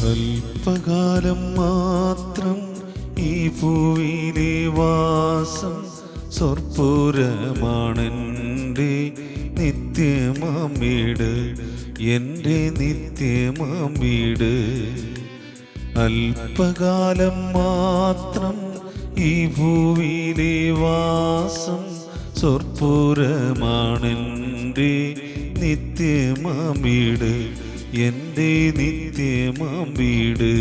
അല്പകാലം മാത്രം ഈ ഭൂവിലെ വാസം സ്വർപ്പുരമാണെന്റെ നിത്യമാം വീട് എന്റെ നിത്യമാം വീട് അല്പകാലം മാത്രം ഈ ഭൂവിലെ വാസം സ്വർപ്പുരമാണെന്റെ നിത്യമാം വീട് എന്റെ നിത്യമാം വീട്?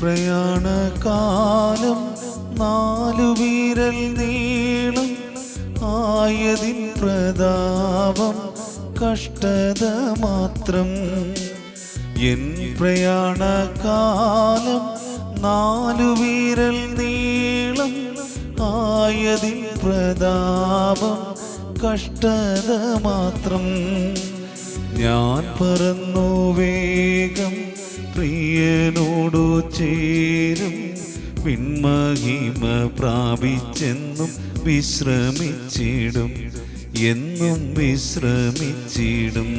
പ്രയാണകാലം നാലു വീരൽ നീളം. ആയതിൻ പ്രതാപം കഷ്ടത മാത്രം എൻ പ്രയാണകാലം നാലു വീരൽ നീളം. ആയതിൻ പ്രതാപം കഷ്ടത മാത്രം ഞാൻ പറന്നു വേഗം പ്രിയനോടു ചേരും. പിന്മഹിമ പ്രാപിച്ചെന്നും വിശ്രമിച്ചിടും. എന്നും വിശ്രമിച്ചിടും.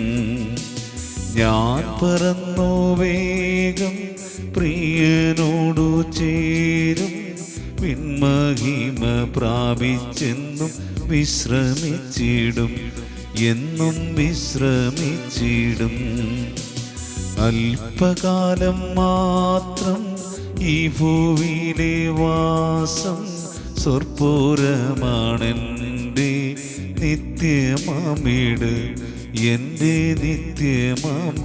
ഞാൻ പറന്നു വേഗം പ്രിയനോടു ചേരും. പിന്മഹിമ പ്രാപിച്ചെന്നും വിശ്രമിച്ചിടും. എന്നും വിശ്രമിച്ചിടും. അല്പകാലം മാത്രം ഈ ഭൂവിയിലെ വാസം സ്വർപ്പൂരമാണെന്റെ നിത്യമാമീട് എന്റെ നിത്യമാം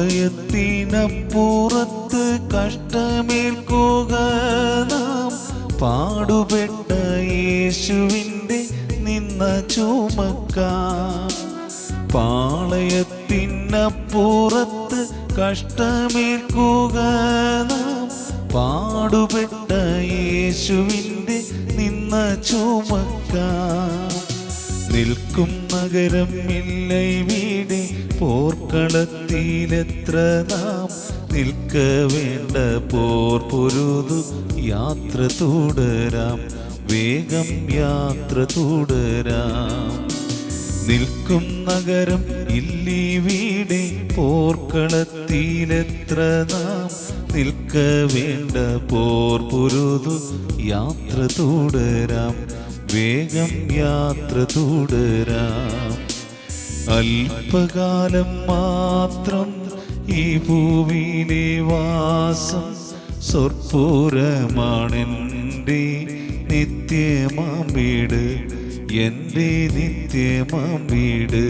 വീട് പാളയത്തിനപ്പുറത്ത് കഷ്ടമേൽക്കുക നാം പാടുപെട്ട യേശുവിന്റെ നിന്ന ചുമക്കാം. പാളയത്തിനപ്പുറത്ത് കഷ്ടമേൽക്കുക നാം പാടുപെട്ട യേശുവിന്റെ നിന്ന ചുമക്കാം. നിൽക്കും നഗരം ഇല്ല വീടെ പോർക്കളത്തിലെത്ര നാം നിൽക്ക വേണ്ട പോർ പൊരുതു യാത്ര തുടരാം വേഗം യാത്ര തുടരാം. നിൽക്കും നഗരം ഇല്ലി വീടെ പോർക്കളത്തിലെത്ര നാം നിൽക്ക വേണ്ട പോർ പൊരുതു യാത്ര തുടരാം വേഗം യാത്ര തുടരാം. അല്പകാലം മാത്രം ഈ ഭൂമിയിലെ വാസം സ്വർപ്പൂരമാണെന്റെ നിത്യമാം വീട് എന്റെ നിത്യമാം വീട്.